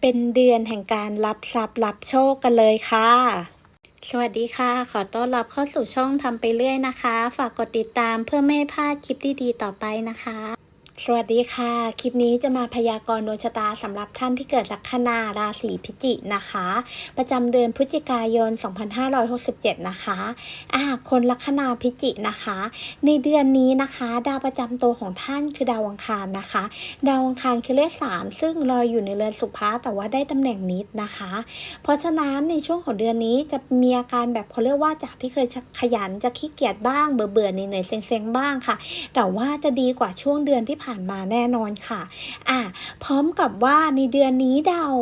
เป็นเดือนแห่งการรับทรัพย์รับโชคกันเลยค่ะ สวัสดีค่ะ ขอต้อนรับเข้าสู่ช่องทำไปเรื่อยนะคะ ฝากกดติดตามเพื่อไม่ให้พลาดคลิปดีๆต่อไปนะคะ สวัสดีค่ะ คลิปนี้จะมาพยากรณ์ดวงชะตาสำหรับท่านที่เกิดลัคนาราศีพิจิกนะคะ ประจำเดือนพฤศจิกายน 2567 นะคะอ่าคนลัคนาพิจิกนะคะ ในเดือนนี้นะคะ ดาวประจำตัวของท่านคือดาวอังคารนะคะ ดาวอังคารคือเลขสามซึ่งลอยอยู่ในเรือนสุภาแต่ว่าได้ตำแหน่งนิดนะคะ เพราะฉะนั้นในช่วงของเดือนนี้จะมีอาการแบบเขาเรียกว่าจากที่เคยขยันจะขี้เกียจบ้างเบื่อเบื่อเหนื่อยเซ็งๆบ้างค่ะ แต่ว่าจะดีกว่าช่วงเดือนที่ผ่านมาแน่นอนค่ะอะพร้อมกับว่าในเดือนนี้ดาว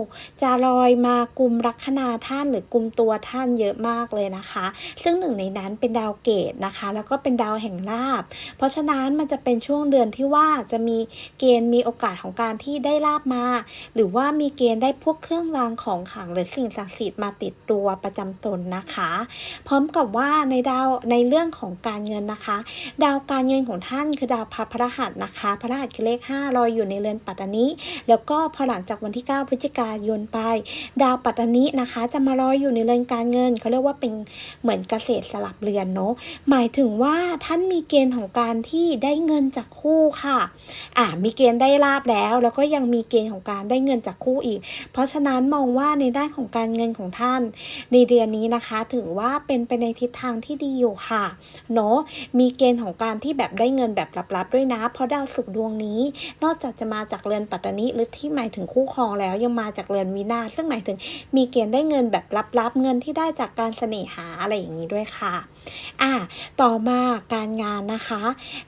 จะลอยมากลุ่มลัคนาท่านหรือกลุ่มตัวท่านเยอะมากเลยนะคะ ซึ่งหนึ่งในนั้นเป็นดาวเกตนะคะ แล้วก็เป็นดาวแห่งลาบ เพราะฉะนั้นมันจะเป็นช่วงเดือนที่ว่าจะมีเกณฑ์มีโอกาสของการที่ได้ลาบมา หรือว่ามีเกณฑ์ได้พวกเครื่องรางของขลังหรือสิ่งศักดิ์สิทธิ์มาติดตัวประจำตนนะคะ พร้อมกับว่าในดาวในเรื่องของการเงินนะคะ ดาวการเงินของท่านคือดาวพระพฤหัสนะคะพระหัสคือเลข 5 ลอยอยู่ในเรือนปัตตานีแล้วก็พอหลังจากวันที่ 9 พฤศจิกายนไป ดาวปัตตานีนะคะ จะมาลอยอยู่ในเรือนการเงินเขาเรียกว่าเป็นเหมือนเกษตรสลับเรือนเนาะหมายถึงว่าท่านมีเกณฑ์ของการที่ได้เงินจากคู่ค่ะอ่ามีเกณฑ์ได้ลาบแล้ว แล้วก็ยังมีเกณฑ์ของการได้เงินจากคู่อีก เพราะฉะนั้นมองว่าในด้านของการเงินของท่าน ในเดือนนี้นะคะ ถือว่าเป็นไปในทิศทางที่ดีอยู่ค่ะเนาะมีเกณฑ์ของการที่แบบได้เงินแบบลับๆด้วยนะ เพราะดาวศุกร์ดวงนี้ นอกจากจะมาจากเรือนปัตตานีหรือที่หมายถึงคู่ครองแล้วยังมาจากเรือนวินาศซึ่งหมายถึงมีเกณฑ์ได้เงินแบบลับๆ เงินที่ได้จากการเสน่หาอะไรอย่างนี้ด้วยค่ะอ่าต่อมาการงานนะคะ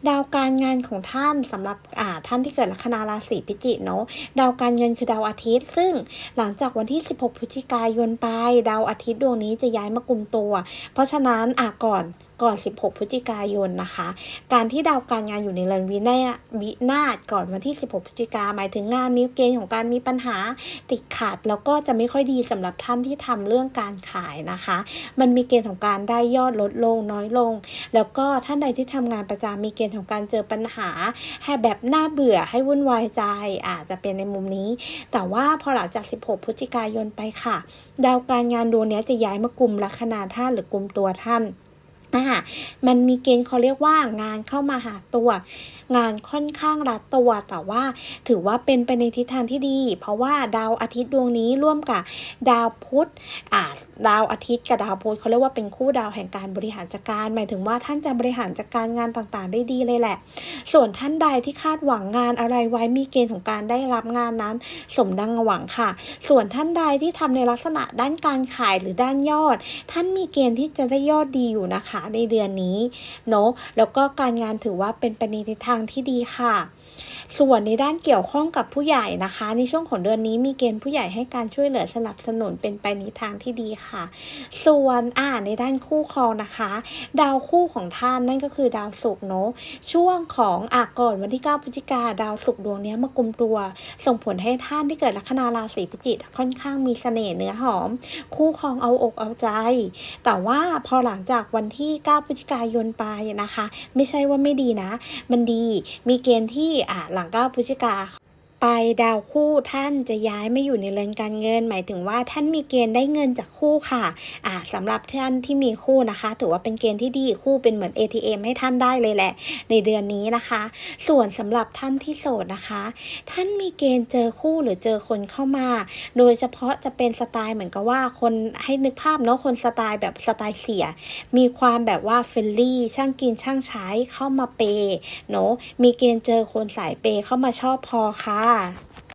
ดาวการงานของท่านสำหรับอ่าท่านที่เกิดลัคนาราศีพิจิกเนาะดาวการเงินคือดาวอาทิตย์ ซึ่งหลังจากวันที่ 16 พฤศจิกายนไป ดาวอาทิตย์ดวงนี้จะย้ายมากลุ่มตัว เพราะฉะนั้นอะก่อน ก่อน 16 พฤศจิกายนนะคะ การที่ดาวการงานอยู่ในเรือนวินาวินาศก่อนวันที่ 16 พฤศจิกาหมายถึงงานมีเกณฑ์ของการมีปัญหาติดขัด แล้วก็จะไม่ค่อยดีสำหรับท่านที่ทำเรื่องการขายนะคะ มันมีเกณฑ์ของการได้ยอดลดลงน้อยลง แล้วก็ท่านใดที่ทำงานประจำมีเกณฑ์ของการเจอปัญหา ให้แบบน่าเบื่อให้วุ่นวายใจอาจจะเป็นในมุมนี้ แต่ว่าพอหลังจาก 16 พฤศจิกายนไปค่ะ ดาวการงานดวงนี้จะย้ายมากลุ่มลัคนาท่านหรือกลุ่มตัวท่าน อ่ามันมีเกณฑ์เขาเรียกว่างานเข้ามาหาตัว งานค่อนข้างรัดตัว แต่ว่าถือว่าเป็นไปในทิศทางที่ดี เพราะว่าดาวอาทิตย์ดวงนี้ร่วมกับดาวพุธอ่าดาวอาทิตย์กับดาวพุธเขาเรียกว่าเป็นคู่ดาวแห่งการบริหารจัดการ หมายถึงว่าท่านจะบริหารจัดการงานต่างๆ ได้ดีเลยแหละ ส่วนท่านใดที่คาดหวังงานอะไรไว้มีเกณฑ์ของการได้รับงานนั้น สมดังหวังค่ะ ส่วนท่านใดที่ทำในลักษณะด้านการขายหรือด้านยอด ท่านมีเกณฑ์ที่จะได้ยอดดีอยู่นะคะในเดือนนี้เนาะแล้วก็การงานถือว่าเป็นไปในทิศทางที่ดีค่ะ ส่วนในด้านเกี่ยวข้องกับผู้ใหญ่นะคะ ในช่วงของเดือนนี้มีเกณฑ์ผู้ใหญ่ให้การช่วยเหลือสนับสนุนเป็นไปในทางที่ดีค่ะ ส่วนอ่าในด้านคู่ครองนะคะ ดาวคู่ของท่านนั่นก็คือดาวศุกร์เนาะช่วงของอะก่อนวันที่ 9พฤศจิกาดาวศุกร์ดวงนี้มากลุ่มตัว ส่งผลให้ท่านที่เกิดลัคนาราศีพิจิกค่อนข้างมีเสน่ห์เนื้อหอม คู่ครองเอาอกเอาใจ แต่ว่าพอหลังจากวันที่9พฤศจิกายนไปนะคะ ไม่ใช่ว่าไม่ดีนะ มันดีมีเกณฑ์ที่หลัง 9พฤศจิกา ไปดาวคู่ท่านจะย้ายไม่อยู่ในเรือนการเงิน หมายถึงว่าท่านมีเกณฑ์ได้เงินจากคู่ค่ะอ่าสำหรับท่านที่มีคู่นะคะ ถือว่าเป็นเกณฑ์ที่ดีคู่เป็นเหมือน ATM ให้ท่านได้เลยแหละ ในเดือนนี้นะคะ ส่วนสำหรับท่านที่โสดนะคะ ท่านมีเกณฑ์เจอคู่หรือเจอคนเข้ามา โดยเฉพาะจะเป็นสไตล์เหมือนกับว่าคนให้นึกภาพเนาะคนสไตล์แบบสไตล์เสีย มีความแบบว่าเฟรนลี่ช่างกินช่างใช้เข้ามาเปย์เนาะมีเกณฑ์เจอคนสายเปย์เข้ามาชอบพอค่ะ Ah.